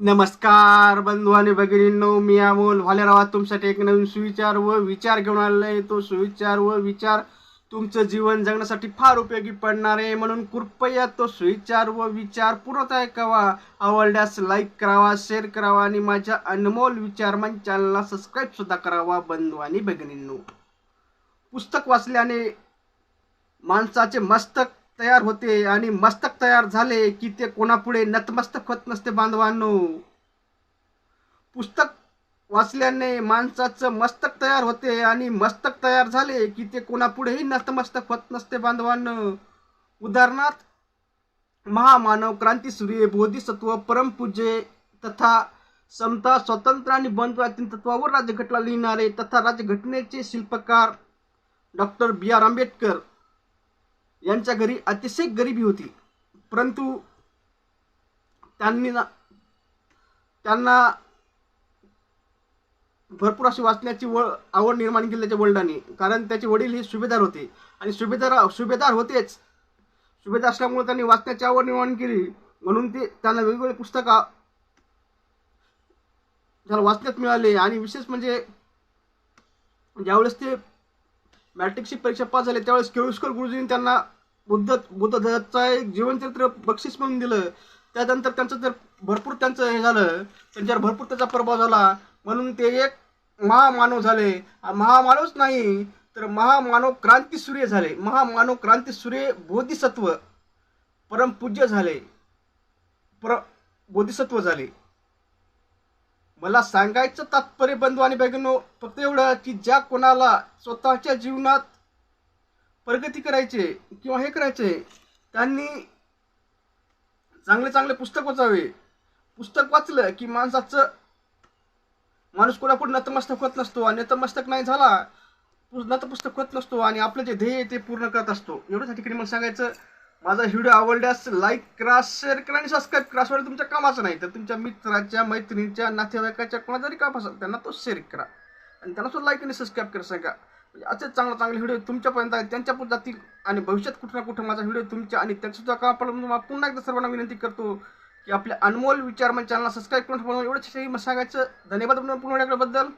नमस्कार बंधू आणि भगिनींनो मी अमोल भालेराव तुमच्यासाठी एक नवीन सुविचार व विचार घेऊन आलेला आहे. तो सुविचार व विचार तुमचं जीवन जगण्यासाठी फार उपयोगी पडणार आहे. म्हणून कृपया तो सुविचार व विचार पुरत ऐकावा आवडल्यास लाईक करावा शेअर करावा आणि माझ्या अनमोल विचारमान चॅनलला सबस्क्राईब सुद्धा करावा बंधू आणि भगिनींनो. पुस्तक वाचल्याने माणसाचे मस्तक तयार होते आणि मस्तक तयार झाले की ते कोणापुढे नतमस्तक होत नसते बांधवांनो. पुस्तक वाचल्याने माणसाचं मस्तक तयार होते आणि मस्तक तयार झाले की ते कोणापुढेही नतमस्तक होत नसते बांधवांनो. उदाहरणार्थ महामानव क्रांती सूर्य बोधिसत्व परमपूजे तथा समता स्वतंत्र आणि बंधुत्वातील तत्वावर राज्यघटना लिहिणारे तथा राज्यघटनेचे शिल्पकार डॉक्टर बी आर आंबेडकर यांच्या घरी अतिशय गरिबी होती. परंतु त्यांनी ना त्यांना भरपूर अशी वाचण्याची वळ आवड निर्माण केली त्याच्या वडिलांनी. कारण त्याचे वडील हे सुभेदार होते. आणि सुभेदार सुभेदार होतेच. सुभेदार असल्यामुळे त्यांनी वाचण्याची आवड निर्माण केली. म्हणून ते त्यांना वेगवेगळे पुस्तकं त्याला वाचण्यात मिळाले. आणि विशेष म्हणजे ज्यावेळेस ते मॅट्रिकची परीक्षा पास झाली त्यावेळेस केळुस्कर गुरुजींनी त्यांना बुद्ध बुद्ध एक जीवनचरित्र बक्षीस म्हणून दिलं. त्यानंतर त्यांचं तर भरपूर त्यांचं हे झालं त्यांच्यावर भरपूर त्याचा प्रभाव झाला. म्हणून ते एक महामानव झाले. महामानवच नाही तर महामानव क्रांती सूर्य झाले. महामानव क्रांती सूर्य बोधिसत्व परमपूज्य झाले. पर बोधिसत्व झाले. मला सांगायचं तात्पर्य बंधू आणि बॅगनो फक्त एवढं की ज्या कोणाला स्वतःच्या जीवनात प्रगती करायचे किंवा हे करायचे त्यांनी चांगले चांगले पुस्तक वाचावे. पुस्तक वाचलं की माणसाचं माणूस कोणापुढे नतमस्तक होत नसतो आणि नतमस्तक नाही झाला नतमस्तक होत नसतो आणि आपलं जे ध्येय ते पूर्ण करत असतो. एवढंच ठिकाणी मला सांगायचं माझा व्हिडिओ आवडल्यास लाईक करा शेअर करा आणि सबस्क्राईब करा. असं तुमच्या कामाचं नाही तर तुमच्या मित्राच्या मैत्रिणीच्या नातेवाईकाच्या कोणा जरी काम असेल त्यांना तो शेअर करा. आणि त्यांना सुद्धा लाईक आणि सबस्क्राईब करा सांगा. म्हणजे असे चांगले चांगले व्हिडिओ तुमच्यापर्यंत आहेत त्यांच्यापर्यंत जातील आणि भविष्यात कुठं ना कुठं माझा व्हिडिओ तुमच्या आणि त्यांच्यासुद्धा काम पडलं मला पुन्हा एकदा सर्वांना विनंती करतो की आपल्या अनमोल विचार म्हणजे चॅनलला सबस्क्राईब करून ठेवा. एवढंच सांगायचं. धन्यवाद पुन्हा एकदा बद्दल.